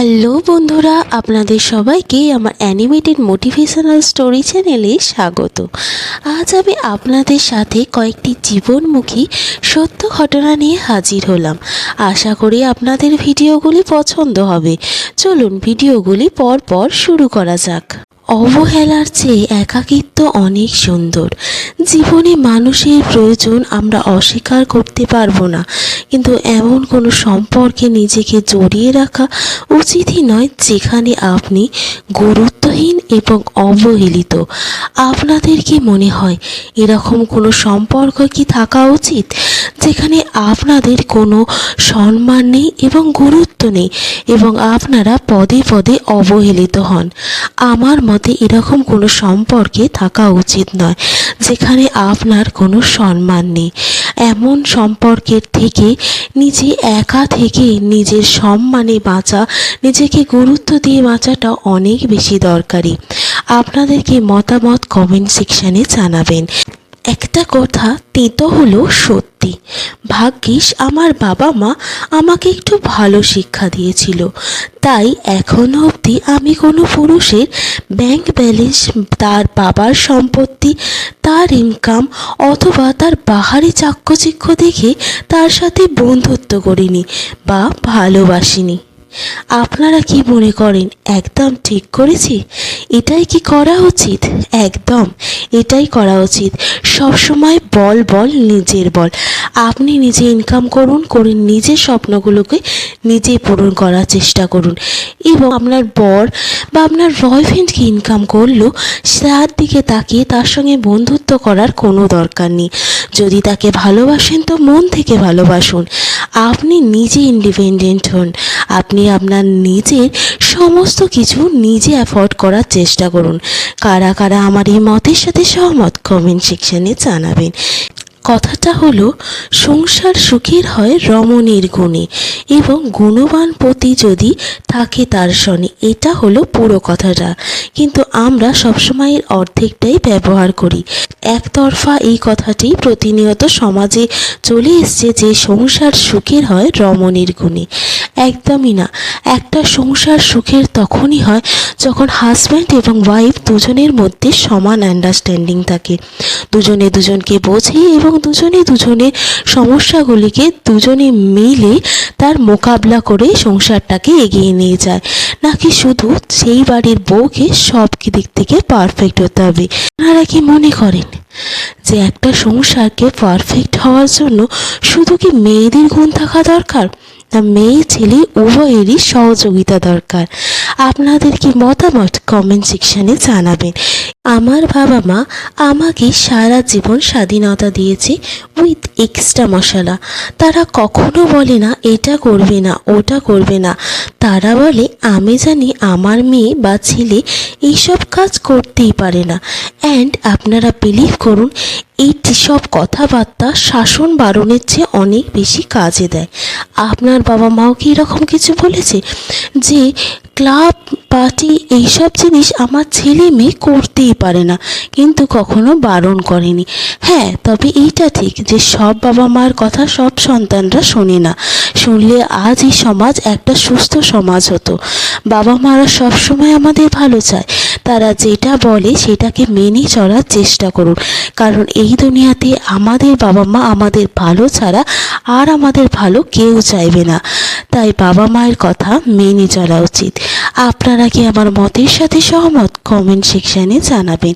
Hello বন্ধুরা, আপনাদের সবাইকে আমার অ্যানিমেটেড মোটিভেশনাল স্টোরি চ্যানেলে স্বাগত। আজ আমি আপনাদের সাথে কয়েকটি জীবনমুখী সত্য ঘটনা নিয়ে হাজির হলাম। আশা করি আপনাদের ভিডিওগুলি পছন্দ হবে। চলুন ভিডিওগুলি পর পর শুরু করা যাক। অবহেলার চেয়ে একাকিত্ব অনেক সুন্দর। জীবনে মানুষের প্রয়োজন আমরা অস্বীকার করতে পারব না, কিন্তু এমন কোনো সম্পর্কে নিজেকে জড়িয়ে রাখা উচিতই নয় যেখানে আপনি গুরুত্বহীন এবং অবহেলিত। আপনাদের কি মনে হয় এরকম কোনো সম্পর্ক কি থাকা উচিত, যেখানে আপনাদের কোনো সম্মান নেই এবং গুরুত্ব নেই এবং আপনারা পদে পদে অবহেলিত হন? আমার মতে এরকম কোনো সম্পর্কে থাকা উচিত নয়, যেখানে আপনার কোনো সম্মান নেই। এমন সম্পর্কের থেকে নিজে একা থেকে নিজের সম্মানে বাঁচা, নিজেকে গুরুত্ব দিয়ে বাঁচাটা অনেক বেশি দরকারি। আপনাদেরকে মতামত কমেন্ট সেকশানে জানাবেন। একটা কথা তেতো হলো সত্যি। ভাগ্যিস আমার বাবা মা আমাকে একটু ভালো শিক্ষা দিয়েছিল। তাই এখনও অবধি আমি কোনো পুরুষের ব্যাংক ব্যালেন্স তার বাবার সম্পত্তি, তার ইনকাম অথবা তার বাহারি চাক্ষচিক্ষ দেখে তার সাথে বন্ধুত্ব করিনি বা ভালোবাসিনি। আপনারা কি মনে করেন একদম ঠিক করেছি? এটাই কি করা উচিত? একদম, এটাই করা উচিত। সবসময় বল বল, নিজের বল। আপনি নিজে ইনকাম করুন, করে নিজের স্বপ্নগুলোকে নিজেই পূরণ করার চেষ্টা করুন। এবং আপনার বর বা আপনার বয়ফ্রেন্ডকে ইনকাম করল, তার দিকে তাকিয়ে তার সঙ্গে বন্ধুত্ব করার কোনো দরকার নেই। যদি তাকে ভালোবাসেন, তো মন থেকে ভালোবাসুন। আপনি নিজে ইন্ডিপেন্ডেন্ট হন। আপনি আপনার নিজের সমস্ত কিছু নিজে অ্যাফোর্ড করার চেষ্টা করুন। কারা কারা আমার এই মতের সাথে সহমত কমেন্ট সেকশনে জানাবেন। কথাটা হলো, সংসার সুখের হয় রমণীর গুণে এবং গুণবান পতি যদি থাকে তার সনে, এটা হলো পুরো কথাটা। কিন্তু আমরা সবসময় এর অর্ধেকটাই ব্যবহার করি। একতরফা এই কথাটি প্রতিনিয়ত সমাজে চলে এসছে যে সংসার সুখের হয় রমণীর গুণে। একদমই না। একটা সংসার সুখের তখনই হয় যখন হাজব্যান্ড এবং ওয়াইফ দুজনের মধ্যে সমান আন্ডারস্ট্যান্ডিং থাকে। দুজনে দুজনকে বোঝে এবং দুজনে দুজনের সমস্যাগুলিকে দুজনে মিলে তার মোকাবলা করে সংসারটাকে এগিয়ে নিয়ে যায়। নাকি শুধু সেই বাড়ির বউকে সব দিক থেকে পারফেক্ট হতে হবে? আপনারা কি মনে করেন যে একটা সংসারকে পারফেক্ট হওয়ার জন্য শুধু কি মেয়েদের গুণ থাকা দরকার? না মেয়ে, ছেলে, উভয়েরই সহযোগিতা দরকার। আপনাদের কি মতামত কমেন্ট সেকশানে জানাবেন। আমার বাবা মা আমাকে সারা জীবন স্বাধীনতা দিয়েছে উইথ এক্সট্রা মশলা। তারা কখনো বলে না, এটা করবে না, ওটা করবে না। তারা বলে, আমি জানি আমার মেয়ে বা ছেলে এইসব কাজ করতেই পারে না। অ্যান্ড আপনারা বিলিভ করুন এই সব কথাবার্তা শাসন বারণের চেয়ে অনেক বেশি কাজে দেয়। আপনার বাবা মাও কি এরকম কিছু বলেছে? যে ক্লাব, পার্টি এইসব জিনিস আমার ছেলে মেয়ে করতেই পারে না, কিন্তু কখনো বারণ করেনি। হ্যাঁ তবে এইটা ঠিক যে সব বাবা মার কথা সব সন্তানরা শোনে না। শুনলে আজ এই সমাজ একটা সুস্থ সমাজ হতো। বাবা মারা সবসময় আমাদের ভালো চায়। তারা যেটা বলে সেটাকে মেনে চলার চেষ্টা করুন। কারণ এই দুনিয়াতে আমাদের বাবা মা আমাদের ভালো ছাড়া আর আমাদের ভালো কেউ চাইবে না। তাই বাবা মায়ের কথা মেনে চলা উচিত। আপনারা কি আমার মতের সাথে সহমত? কমেন্ট সেকশানে জানাবেন।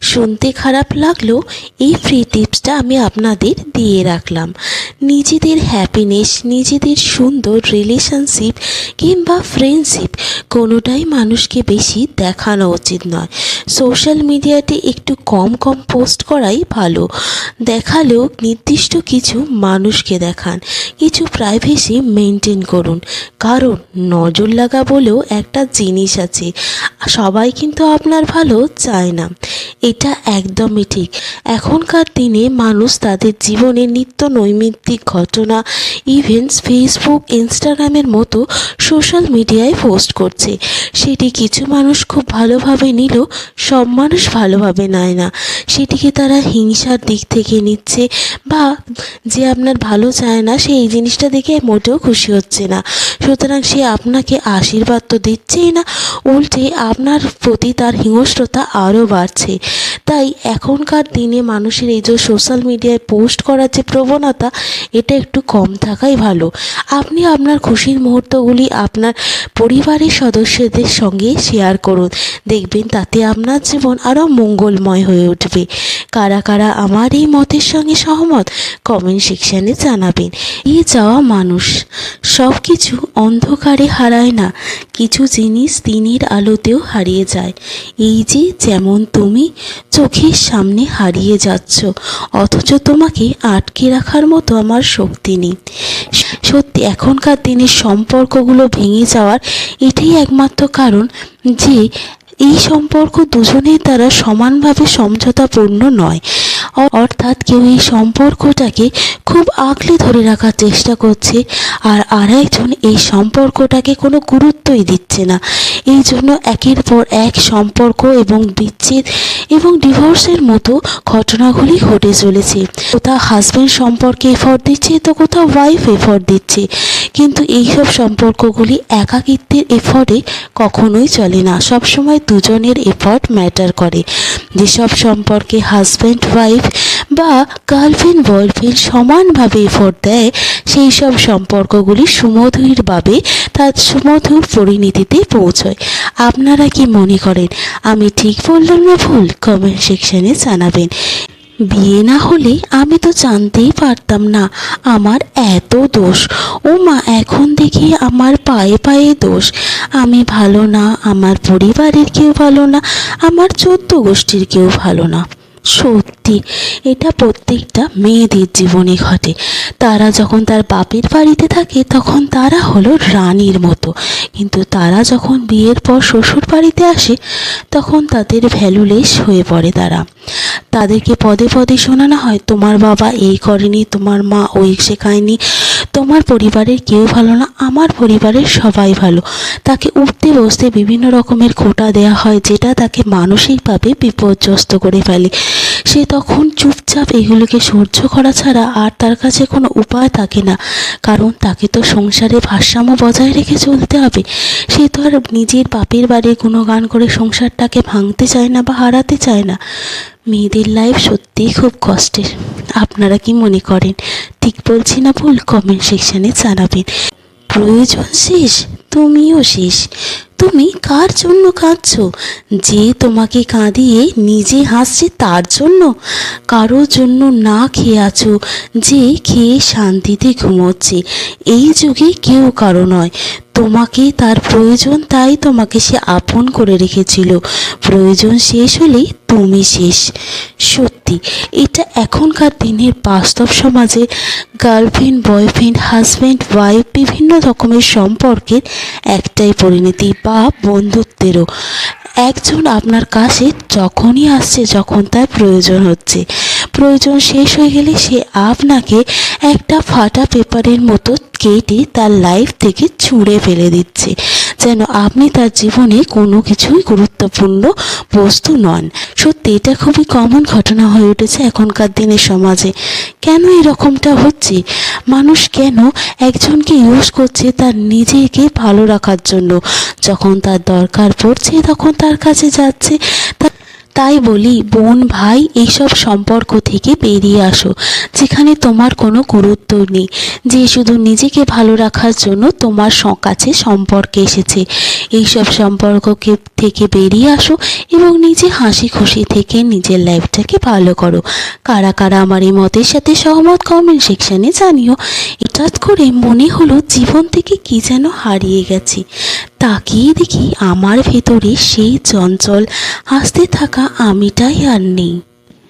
শুনতে খারাপ লাগলেও এই ফ্রি টিপসটা আমি আপনাদের দিয়ে রাখলাম। নিজেদের হ্যাপিনেস নিজেদের সুন্দর রিলেশনশিপ কিংবা ফ্রেন্ডশিপ কোনোটাই মানুষকে বেশি দেখানো উচিত নয়। সোশ্যাল মিডিয়াতে একটু কম কম পোস্ট করাই ভালো। দেখালেও নির্দিষ্ট কিছু মানুষকে দেখান, কিছু প্রাইভেসি মেনটেন করুন। কারণ নজর লাগা বলেও একটা জিনিস আছে, সবাই কিন্তু আপনার ভালো চায় না। এটা একদমই ঠিক। এখনকার দিনে মানুষ তাদের জীবনে নিত্য নৈমিত্তিক ঘটনা ইভেন্টস ফেসবুক ইনস্টাগ্রামের মতো সোশ্যাল মিডিয়ায় পোস্ট করছে। সেটি কিছু মানুষ খুব ভালোভাবে নিলেও সব মানুষ ভালোভাবে নেয় না। সেটিকে তারা হিংসার দিক থেকে নিচ্ছে বা যে আপনার ভালো চায় না, সে এই জিনিসটা দেখে মোটেও খুশি হচ্ছে না। সুতরাং সে আপনাকে আশীর্বাদ তো দিচ্ছেই না, উল্টে আপনার প্রতি তার হিংস্রতা আরও বাড়ছে। তাই এখনকার দিনে মানুষের এই যে সোশ্যাল মিডিয়ায় পোস্ট করার যে প্রবণতা, এটা একটু কম থাকাই ভালো। আপনি আপনার খুশির মুহূর্তগুলি আপনার পরিবারের সদস্যদের সঙ্গে শেয়ার করুন। দেখবেন তাতে আপনার জীবন আরও মঙ্গলময় হয়ে উঠবে। কারা কারা আমার এই মতের সঙ্গে সহমত কমেন্ট সেকশানে জানাবেন। এ যাওয়া মানুষ সব কিছু অন্ধকারে হারায় না। কিছু জিনিস দিনের আলোতেও হারিয়ে যায়। এই যে যেমন তুমি চোখের সামনে হারিয়ে যাচ্ছ, অথচ তোমাকে আটকে রাখার মতো আমার শক্তি নেই। সত্যি, এখনকার দিনের সম্পর্কগুলো ভেঙে যাওয়ার এটাই একমাত্র কারণ যে এই সম্পর্ক দুজনের দ্বারা সমানভাবে সমঝোতাপূর্ণ নয়। অর্থাৎ কেউ এই সম্পর্কটাকে খুব আঁকলে ধরে রাখার চেষ্টা করছে আর আরেকজন এই সম্পর্কটাকে কোনো গুরুত্বই দিচ্ছে না। এই জন্য একের পর এক সম্পর্ক এবং বিচ্ছেদ এবং ডিভোর্সের মতো ঘটনাগুলি ঘটে চলেছে। কোথাও হাজব্যান্ড সম্পর্কে এফর্ট দিচ্ছে, তো কোথাও ওয়াইফ এফর্ট দিচ্ছে। কিন্তু এইসব সম্পর্কগুলি একাকিত্বের এফর্টে কখনোই চলে না। সবসময় দুজনের এফর্ট ম্যাটার করে। যেসব সম্পর্কে হাজব্যান্ড ওয়াইফ বা গার্লফ্রেন্ড বয়ফ্রেন্ড সমানভাবে এফোর্ট দেয় সেই সব সম্পর্কগুলি সুমধুরভাবে তার সুমধুর পরিণতিতে পৌঁছয়। আপনারা কি মনে করেন, আমি ঠিক বললাম না ভুল? কমেন্ট সেকশানে জানাবেন। বিয়ে না হলে আমি তো জানতেই পারতাম না, আমার এত দোষ। ও মা এখন দেখি আমার পায়ে পায়ে দোষ। আমি ভালো না, আমার পরিবারের কেউ ভালো না, আমার চোদ্দ গোষ্ঠীর কেউ ভালো না। সত্যি, এটা প্রত্যেকটা মেয়েদের জীবনে ঘটে। তারা যখন তার বাপের বাড়িতে থাকে, তখন তারা হলো রানীর মতো। কিন্তু তারা যখন বিয়ের পর শ্বশুর বাড়িতে আসে, তখন তাদের ভ্যালুলেস হয়ে পড়ে তারা। তাদেরকে পদে পদে শোনানো হয়, তোমার বাবা এই করেনি, তোমার মা ওই শেখায়নি তোমার পরিবারের কেউ ভালো না, আমার পরিবারের সবাই ভালো। তাকে উঠতে বসতে বিভিন্ন রকমের খোটা দেওয়া হয়, যেটা তাকে মানসিকভাবে বিপর্যস্ত করে ফেলে। সে তখন চুপচাপ এগুলোকে সহ্য করা ছাড়া আর তার কাছে কোনো উপায় থাকে না। কারণ তাকে তো সংসারে ভারসাম্য বজায় রেখে চলতে হবে। সে তো আর নিজের বাপের বাড়ি গুণগান করে সংসারটাকে ভাঙতে চায় না বা হারাতে চায় না। মেয়েদের লাইফ সত্যিই খুব কষ্টের। আপনারা কি মনে করেন? ঠিক বলছি না ভুল? কমেন্ট সেকশানে জানাবেন। প্রয়োজন শেষ, তুমিও শেষ। তুমি কার জন্য কাঁদছ? যে তোমাকে কাঁদিয়ে নিজে হাসছে তার জন্য? কারোর জন্য না খেয়ে আছো, যে খেয়ে শান্তিতে ঘুমোচ্ছে। এই যুগে কেউ কারও নয়। তোমাকে তার প্রয়োজন, তাই তোমাকে সে আপন করে রেখেছিল। প্রয়োজন শেষ হলে তুমি শেষ। সত্যি। এটা এখনকার দিনের বাস্তব সমাজে গার্লফ্রেন্ড, বয়ফ্রেন্ড, হাজব্যান্ড, ওয়াইফ বিভিন্ন রকমের সম্পর্কের একটাই পরিণতি বা বন্ধুত্বেরও। একজন আপনার কাছে যখনই আসছে, যখন তার প্রয়োজন হচ্ছে। প্রয়োজন শেষ হয়ে গেলে সে আপনাকে একটা ফাটা পেপারের মতো কেটে তার লাইফ থেকে ছুঁড়ে ফেলে দিচ্ছে। যেন আপনি তার জীবনে কোনো কিছুই গুরুত্বপূর্ণ বস্তু নন। সত্যি, এটা খুবই কমন ঘটনা হয়ে উঠেছে এখনকার দিনের সমাজে। কেন এরকমটা হচ্ছে? মানুষ কেন একজনকে ইউজ করছে তার নিজেকে ভালো রাখার জন্য? যখন তার দরকার পড়ছে, তখন তার কাছে যাচ্ছে তা- তাই বলি, বোন ভাই, এইসব সম্পর্ক থেকে বেরিয়ে আসো, যেখানে তোমার কোনো গুরুত্ব নেই। যে শুধু নিজেকে ভালো রাখার জন্য তোমার কাছে সম্পর্কে এসেছে। এইসব সম্পর্ককে থেকে বেরিয়ে আসো এবং নিজে হাসি খুশি থেকে নিজের লাইফটাকে ভালো করো। কারা কারা আমার এই মতের সাথে সহমত কমেন্ট সেকশানে জানিও। হঠাৎ করে মনে হলো জীবন থেকে কি যেন হারিয়ে গেছে। তাকিয়ে দেখি আমার ভেতরে সেই চঞ্চল হাসতে থাকা আমিটাই আর নেই।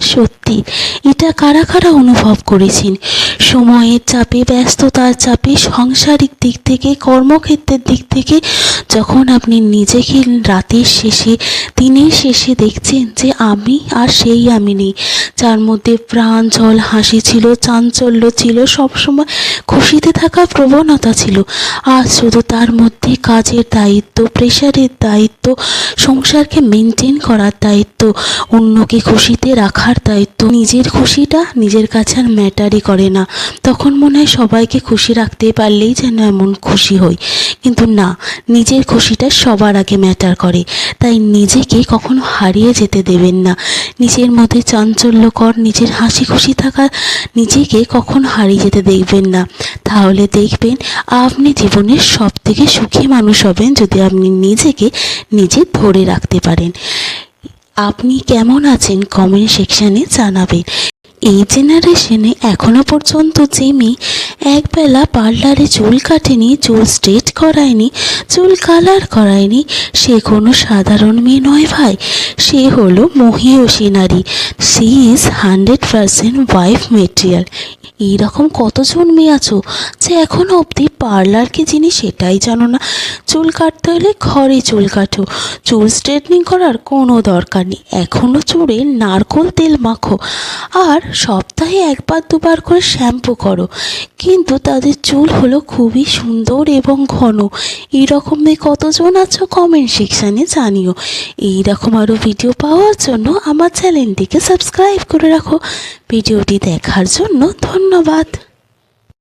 সত্যি, এটা কারা কারা অনুভব করেছেন? সময়ের চাপে, ব্যস্ততার চাপে, সাংসারিক দিক থেকে, কর্মক্ষেত্রের দিক থেকে, যখন আপনি নিজেকে রাতের শেষে, দিনের শেষে দেখছেন যে আমি আর সেই আমি নেই। যার মধ্যে প্রাণ, জল, হাসি ছিল, চাঞ্চল্য ছিল, সবসময় খুশিতে থাকার প্রবণতা ছিল। আজ শুধু তার মধ্যে কাজের দায়িত্ব, প্রেশারের দায়িত্ব, সংসারকে মেনটেন করার দায়িত্ব, অন্যকে খুশিতে রাখার দায়িত্ব নিজের খুশিটা নিজের কাছে আর ম্যাটারই করে না। তখন মনে হয় সবাইকে খুশি রাখতে পারলেই যেন এমন খুশি হই। কিন্তু না, নিজের খুশিটা সবার আগে ম্যাটার করে। তাই নিজেকে কখনো হারিয়ে যেতে দেবেন না। নিজের মধ্যে চাঞ্চল্যকর, নিজের হাসি খুশি থাকা নিজেকে কখনো হারিয়ে যেতে দেখবেন না। তাহলে দেখবেন আপনি জীবনের সব থেকে সুখী মানুষ হবেন যদি আপনি নিজেকে নিজে ধরে রাখতে পারেন। আপনি কেমন আছেন কমেন্ট সেকশানে জানাবেন। এই জেনারেশনে এখনও পর্যন্ত যে মেয়ে একবেলা পার্লারে চুল কাটেনি, চুল স্ট্রেট করায়নি, চুল কালার করায়নি। সে কোনো সাধারণ মেয়ে নয় ভাই। সে হলো মহিয়সী নারী। She is hundred percent wife material এইরকম কতজন মেয়ে আছো যে এখনও অবধি পার্লার কি জিনিস সেটাই জানো না? চুল কাটতে হলে ঘরে চুল কাটো। চুল স্ট্রেটনিং করার কোনো দরকার নেই। এখনও চুলে নারকোল তেল মাখো। আর সপ্তাহে একবার দুবার করে শ্যাম্পু করো। কিন্তু তাদের চুল হলো খুবই সুন্দর এবং ঘন। এইরকম মেয়ে কতজন আছো কমেন্ট সেকশানে জানিও। এইরকম আরও ভিডিও পাওয়ার জন্য আমার চ্যানেলটিকে সাবস্ক্রাইব করে রাখো। ভিডিওটি দেখার জন্য ধন্যবাদ।